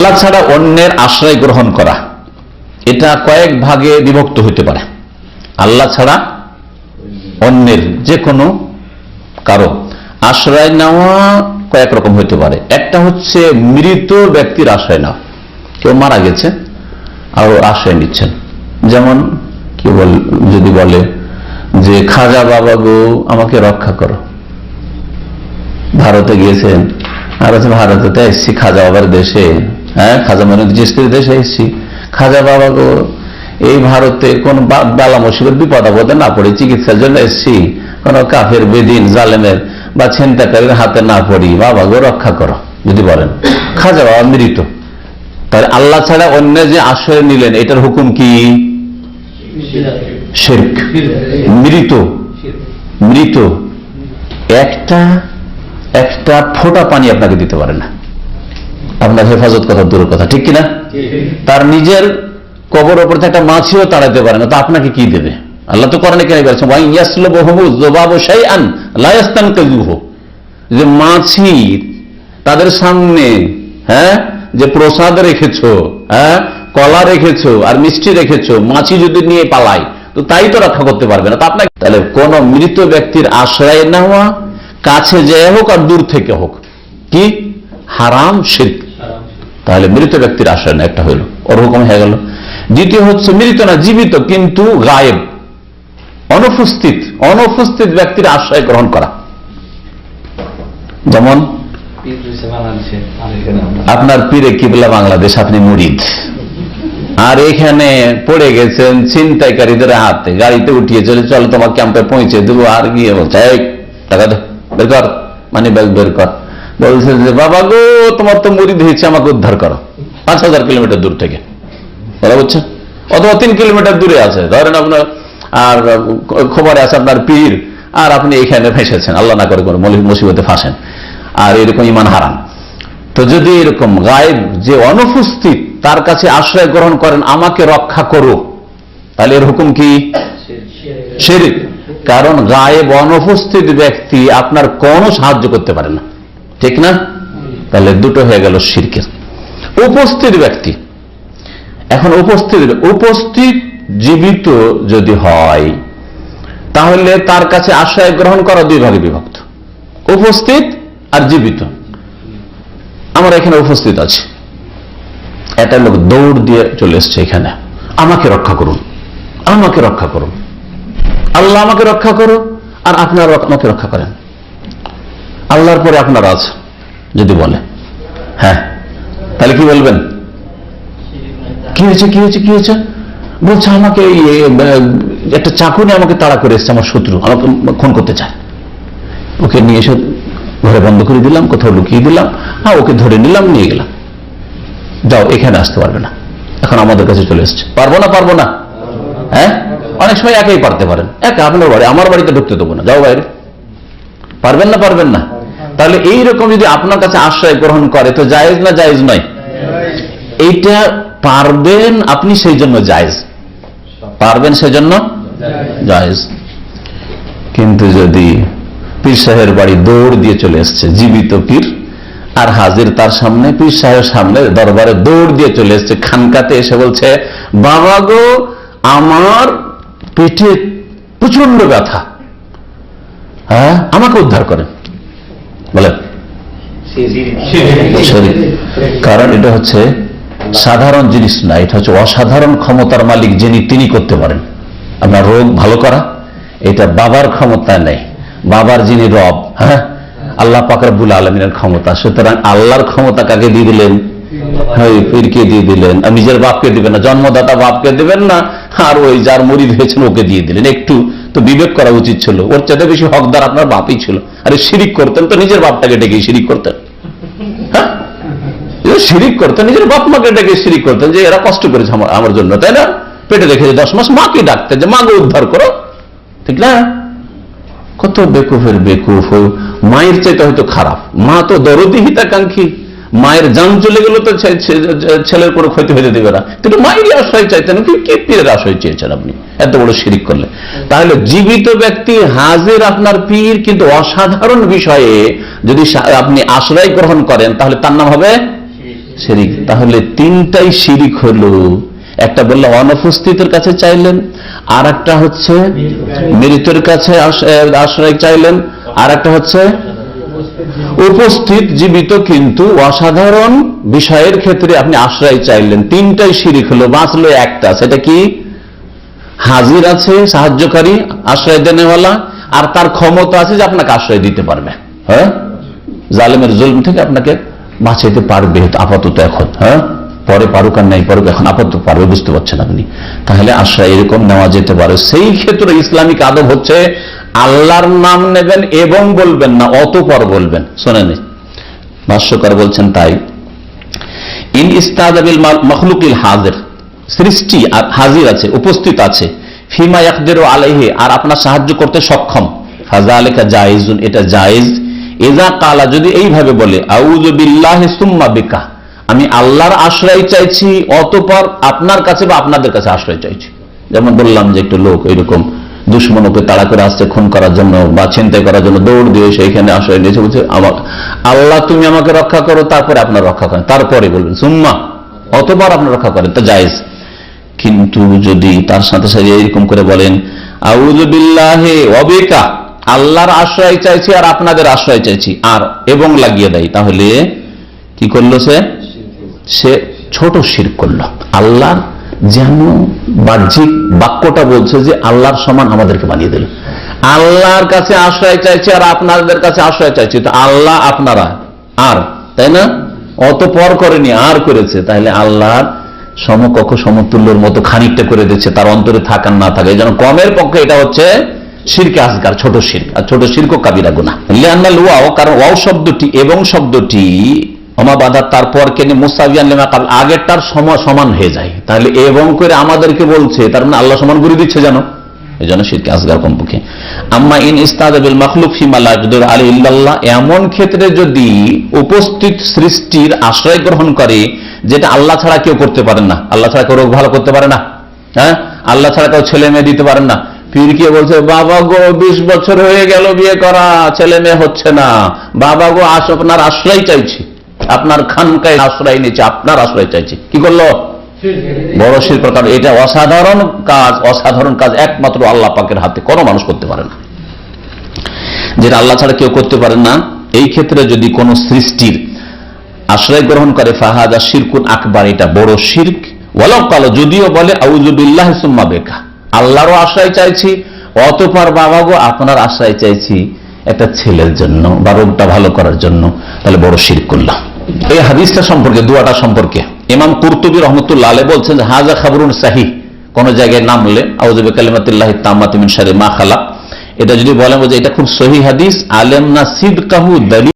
আল্লাহ ছাড়া অন্যের আশ্রয় গ্রহণ করা, এটা কয়েক ভাগে বিভক্ত হতে পারে। আল্লাহ ছাড়া অন্যের যে কোনো কারও আশ্রয় নেওয়া কয়েক রকম হতে পারে। একটা হচ্ছে মৃত ব্যক্তির আশ্রয় নেওয়া। কেউ মারা গেছে আর আশ্রয় নিচ্ছেন। যেমন কি বল যদি বলে যে, খাজা বাবা গো, আমাকে রক্ষা করো। ভারতে গিয়েছেন, আর হচ্ছে ভারতে তো এসছি, খাজা বাবার দেশে। হ্যাঁ খাজা মানে জিস্তির দেশে এসেছি খাজা বাবা গো, এই ভারতে কোন বালা মুসিবত, বিপদ, আপদে না পড়ে, চিকিৎসার জন্য এসছি। কোন কাফের, বেদিন, জালেমের বা ছিনতাকারীর হাতে না পড়ি। বাবা গো, রক্ষা করো, যদি বলেন। খাজা বাবা মৃত। তাহলে আল্লাহ ছাড়া অন্য যে আশ্রয় নিলেন, এটার হুকুম কি? মৃত। মৃত। একটা একটা ফোঁটা পানি আপনাকে দিতে পারে না। আপনার হেফাজত কথা দূরের কথা, ঠিক কিনা? তার নিজের কবর ওপর একটা মাছিও তাড়াতে পারে না, তো আপনাকে কি দেবে? আল্লাহ তো করেন কেন বলছেন ইয়াস্তানকিযুহু যে মাছি তাদের সামনে হ্যাঁ যে প্রসাদ রেখেছো হ্যাঁ কলা রেখেছো আর মিষ্টি রেখেছো, মাছি যদি নিয়ে পালায়, তো তাই তো রক্ষা করতে পারবে না। তো আপনাকে তাহলে কোন মৃত ব্যক্তির আশ্রয় না হওয়া কাছে যে হোক আর দূর থেকে হোক, কি? হারাম শির্ক। তাহলে মৃত ব্যক্তির আশ্রয় না একটা হইল ওর হুকুম হয়ে গেল। দ্বিতীয় হচ্ছে মৃত না জীবিত, কিন্তু গায়েব, অনুপস্থিত অনুপস্থিত ব্যক্তির আশ্রয় গ্রহণ করা। যেমন, আপনার পীরে কিবলা বাংলাদেশ, আপনি মুরিদ। আর এখানে পড়ে গেছেন, ছিনতাইকারীদের হাতে গাড়িতে উঠিয়ে চলে, চলো তোমার ক্যাম্পে পৌঁছে দেবো, আর গিয়ে বলছে টাকা দে, বের কর মানে ব্যাগ বের কর। বলছে যে বাবা গো তোমার তো মুরিদ হয়েছে আমাকে উদ্ধার করো। পাঁচ হাজার কিলোমিটার দূর থেকে। কথা বুঝছেন অথবা তিন কিলোমিটার দূরে আছে। ধরেন আপনার আর খবরে আছে আপনার পীর আর আপনি এখানে ফেসেছেন। আল্লাহ না করে কোনো মুসিবতে ফাঁসেন। আর এরকম ইমান হারান। তো যদি এরকম গায়েব যে অনুপস্থিত তার কাছে আশ্রয় গ্রহণ করেন আমাকে রক্ষা করো। তাহলে এর হুকুম কি? শিরিক কারণ গায়েব অনুপস্থিত ব্যক্তি আপনার কোনো সাহায্য করতে পারে না। ঠিক না? তাহলে দুটো হয়ে গেল শিরকের উপস্থিত ব্যক্তি। এখন উপস্থিত উপস্থিত জীবিত যদি হয়, তাহলে তার কাছে আশ্রয় গ্রহণ করা দুই ভাগে বিভক্ত। উপস্থিত আর জীবিত। আমার এখানে উপস্থিত আছে। একটা লোক দৌড় দিয়ে চলে এসছে এখানে। আমাকে রক্ষা করুন। আমাকে রক্ষা করুন। আল্লাহ আমাকে রক্ষা করো আর আপনারা আমাকে রক্ষা করেন। আল্লাহর পরে আপনারা আছেন, যদি বলে। হ্যাঁ। তাহলে কি বলবেন? কি হয়েছে কি হয়েছে কি হয়েছে? বলছে, আমাকে একটা চাকু নিয়ে আমাকে তাড়া করে এসছে আমার শত্রু, আমাকে খুন করতে চায়। ওকে নিয়ে এসে ঘরে বন্ধ করে দিলাম, কোথাও লুকিয়ে দিলাম হ্যাঁ ওকে ধরে নিলাম, নিয়ে গেলাম। যাও, এখানে আসতে পারবে না। এখন আমাদের কাছে চলে এসছে। পারব না পারব না? হ্যাঁ? অনেক সময় একাই পারতে পারেন। একা আপনার বাড়ি, আমার বাড়িতে ঢুকতে দেবো না। যাও বাইরে। পারবেন না পারবেন না। তাহলে এইরকম যদি আপনার কাছে আশ্রয় গ্রহণ করে, তো জায়েজ না জায়েজ নয়? এইটা পারবেন আপনি সেই জন্য জায়েজ। পারবেন সেজন্য জায়েজ। কিন্তু যদি পীর সাহেবের বাড়ি দৌড় দিয়ে চলে এসছে, জীবিত পীর, আর হাজির তার সামনে, পীর সাহেবের সামনে দরবারে দৌড় দিয়ে চলে এসছে, খানকাতে এসে বলছে, বাবা গো, আমার পেটে প্রচণ্ড ব্যথা। হ্যাঁ আমাকে উদ্ধার করেন। বলেন। কারণ এটা হচ্ছে সাধারণ জিনিস না, এটা হচ্ছে অসাধারণ ক্ষমতার মালিক যিনি, তিনি করতে পারেন। আপনার রোগ ভালো করা, এটা বাবার ক্ষমতা নেই। বাবার যিনি রব হ্যাঁ? আল্লাহ পাকরাবুল আলমিনের ক্ষমতা। সুতরাং আল্লাহর ক্ষমতা কাকে দিয়ে দিলেন? পীরকে দিয়ে দিলেন। আর নিজের বাপকে দিবেন না, জন্মদাতা বাপকে দিবেন না, আর ওই যার মরিদ হয়েছেন ওকে দিয়ে দিলেন। একটু তো বিবেক করা উচিত ছিল। ওর চাইতে বেশি হকদার আপনার বাপই ছিল। আরে শিরিক করতেন তো নিজের বাপটাকে ডেকে শিরিক করতেন। হ্যাঁ? শিরিক করতেন, নিজের বাপ মাকে ডেকে শিরিক করতেন যে এরা কষ্ট করেছে আমার আমার জন্য, তাই না? পেটে রেখেছে দশ মাস মাকে ডাকতেন যে মাকে উদ্ধার করো। ঠিক না? কত বেকুফের বেকুফ। মায়ের চাইতে হয়তো খারাপ। মা তো দরদি হিতাকাঙ্ক্ষী মায়ের জান চলে গেল তো ছেলের কোনো ক্ষতি হতে দেবে না। কিন্তু মায়েরই আশ্রয় চাইতেন কি পীরের আশ্রয় চেয়েছেন আপনি? এত বড় শিরিক করলে তাহলে জীবিত ব্যক্তি হাজির আপনার পীর, কিন্তু অসাধারণ বিষয়ে যদি আপনি আশ্রয় গ্রহণ করেন, তাহলে তার নাম হবে শিরিক। তাহলে তিনটাই শিরিক হলো। একটা বললে, অনুপস্থিতের কাছে চাইলেন আর একটা হচ্ছে মৃতের কাছে আশ- আশ্রয় চাইলেন আর একটা হচ্ছে উপস্থিত, জীবিত কিন্তু অসাধারণ বিষয়ের ক্ষেত্রে আপনি আশ্রয় চাইলেন। তিনটাই শিরিক হলো, বাঁচলো একটা, সেটা কি? হাজির আছে, সাহায্যকারী, আশ্রয় দেনেওয়ালা, আর তার ক্ষমতা আছে যে আপনাকে আশ্রয় দিতে পারবে। হ্যাঁ? জালেমের জুলম থেকে আপনাকে বাঁচাইতে পারবে আপাতত এখন হ্যাঁ? পরে পারুক আর নাই পারুক, এখন আপাতত পারবে, বুঝতে পারছেন আপনি? তাহলে আশ্রয় এরকম নেওয়া যেতে পারে। সেই ক্ষেত্রে ইসলামিক আদব হচ্ছে আল্লাহর নাম নেবেন এবং বলবেন না, অতপর বলবেন। শোনেন ভাষ্যকার বলছেন তাই, ইন ইস্তাদাবিল মখলুকিল হাজির সৃষ্টি আর হাজির আছে, উপস্থিত আছে। ফিমা ইয়াকদের আলাইহে, আর আপনার সাহায্য করতে সক্ষম। ফাজা আলেকা জায়েজুন এটা জায়েজ এজা কালা, যদি এইভাবে বলে আউজ বিল্লাহি সুম্মা বিকা আমি আল্লাহর আশ্রয় চাইছি, অতপর আপনার কাছে বা আপনাদের কাছে আশ্রয় চাইছি। যেমন বললাম যে একটু লোক এরকম দুশ্মনকে তাড়া করে আসছে, খুন করার জন্য বা ছিনতাই করার জন্য দৌড় দিয়ে সেইখানে আশ্রয় নিয়েছে, বলছে, আমার, আল্লাহ তুমি আমাকে রক্ষা করো, তারপরে আপনার রক্ষা করেন। তারপরে বলবেন, সুম্মা অতবার আপনার রক্ষা করেন, তা জায়েজ। কিন্তু যদি তার সাথে সাথে এরকম করে বলেন আউজবিল্লাহে অবেকা আল্লাহর আশ্রয় চাইছি আর আপনাদের আশ্রয় চাইছি, আর এবং লাগিয়ে দেয়, তাহলে কি করল সে? সে ছোট শির করল। আল্লাহ যেন বাহ্যিক বাক্যটা বলছে যে আল্লাহর সমান আমাদেরকে বানিয়ে দিল। আল্লাহর কাছে আশ্রয় চাইছে আর আপনাদের কাছে আশ্রয় চাইছে। তো আল্লাহ আপনারা আর, তাই না? অত পর করেনি, আর করেছে। তাহলে আল্লাহর সমকক্ষ সমতুল্যর মতো খানিকটা করে দিচ্ছে, তার অন্তরে থাকার না থাকে। জন্য কমের পক্ষে এটা হচ্ছে শিরকে আসগার ছোট শির। আর ছোট শিরক কাবিরা গুনা লিয়ান্নাল ওয়াও কারণ ওয়াও শব্দটি এবং শব্দটি অমাবাদার তারপর কেনে মুস্তাবিয়ান লেমা কাবল আগেরটার সম- সমান হয়ে যায়। তাহলে এবং করে আমাদেরকে বলছে, তার মানে আল্লাহ সমান করে দিচ্ছে জানো এই জন্য শিরকে আসগার কমপক্ষে। আম্মা ইন ইস্তাদাবিল মাখলুক ফিমা লাকদুর আলী ইল্লাল্লাহ, এমন ক্ষেত্রে যদি উপস্থিত সৃষ্টির আশ্রয় গ্রহণ করে, যেটা আল্লাহ ছাড়া কেউ করতে পারেন না। আল্লাহ ছাড়া কেউ রোগ ভালো করতে পারে না। হ্যাঁ? আল্লাহ ছাড়া কেউ ছেলে মেয়ে দিতে পারেন না। পীর কে বলছে, বাবা গো, বিশ বছর হয়ে গেল বিয়ে করা, ছেলে মেয়ে হচ্ছে না। বাবা গো আস আপনার আশ্রয় চাইছি। আপনার খানকায় আশ্রয় নিচ্ছে আপনার আশ্রয় চাইছি। কি করল? বড় শির প্রকার, এটা অসাধারণ কাজ অসাধারণ কাজ একমাত্র আল্লাহ পাকের হাতে, কোনো মানুষ করতে পারে না। যেটা আল্লাহ ছাড়া কেউ করতে পারে না, এই ক্ষেত্রে যদি কোন সৃষ্টির আশ্রয় গ্রহণ করে, ফাহাদা শিরকুন আকবার, এটা বড় শির্ক। ওয়ালাও কালো, যদিও বলে আউজুবিল্লাহ সুম্মা বেকা। আল্লাহরও আশ্রয় চাইছি, অতপর বাবা গো আপনার আশ্রয় চাইছি একটা ছেলের জন্য, বা রোগটা ভালো করার জন্য। তাহলে বড় শির করলাম। এই হাদিসটা সম্পর্কে, দুয়াটা সম্পর্কে। ইমাম কুরতুবী রহমতুল্লাহ আলে বলছেন হাজা খাবরুন সাহি কোন জায়গায় নামলে আউজবে কালিমাতিল্লাহ তামাতিমিন সারে মা খালা এটা যদি বলেন যে এটা খুব সহি হাদিস আলেম না সিদ কাহু দলিল।